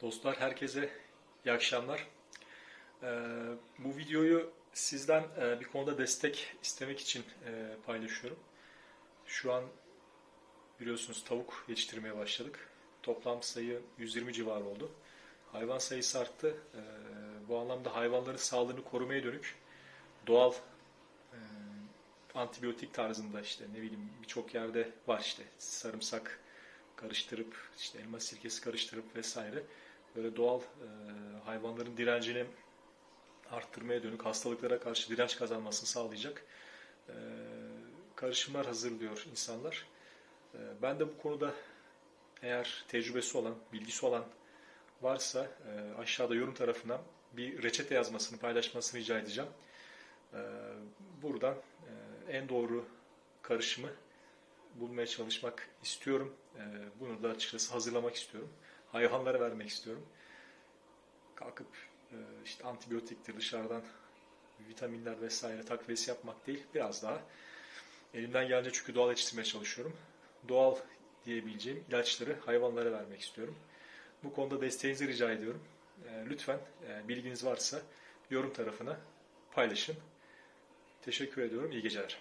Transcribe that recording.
Dostlar herkese iyi akşamlar. Ee, bu videoyu sizden e, bir konuda destek istemek için e, paylaşıyorum. Şu an biliyorsunuz tavuk yetiştirmeye başladık. Toplam sayı 120 civarı oldu. Hayvan sayısı arttı. Ee, bu anlamda hayvanların sağlığını korumaya dönük doğal e, antibiyotik tarzında işte ne bileyim birçok yerde var işte sarımsak karıştırıp işte elma sirkesi karıştırıp vesaire böyle doğal e, hayvanların direncini arttırmaya dönük hastalıklara karşı direnç kazanmasını sağlayacak e, karışımlar hazırlıyor insanlar. E, ben de bu konuda eğer tecrübesi olan, bilgisi olan varsa e, aşağıda yorum tarafına bir reçete yazmasını, paylaşmasını rica edeceğim. E, buradan e, en doğru karışımı bulmaya çalışmak istiyorum. E, bunu da açıkçası hazırlamak istiyorum. Hayvanlara vermek istiyorum. Kalkıp e, işte antibiyotiktir dışarıdan vitaminler vesaire takviyesi yapmak değil. Biraz daha elimden gelince çünkü doğal yetiştirmeye çalışıyorum. Doğal diyebileceğim ilaçları hayvanlara vermek istiyorum. Bu konuda desteğinizi rica ediyorum. E, lütfen e, bilginiz varsa yorum tarafına paylaşın. Teşekkür ediyorum. İyi geceler.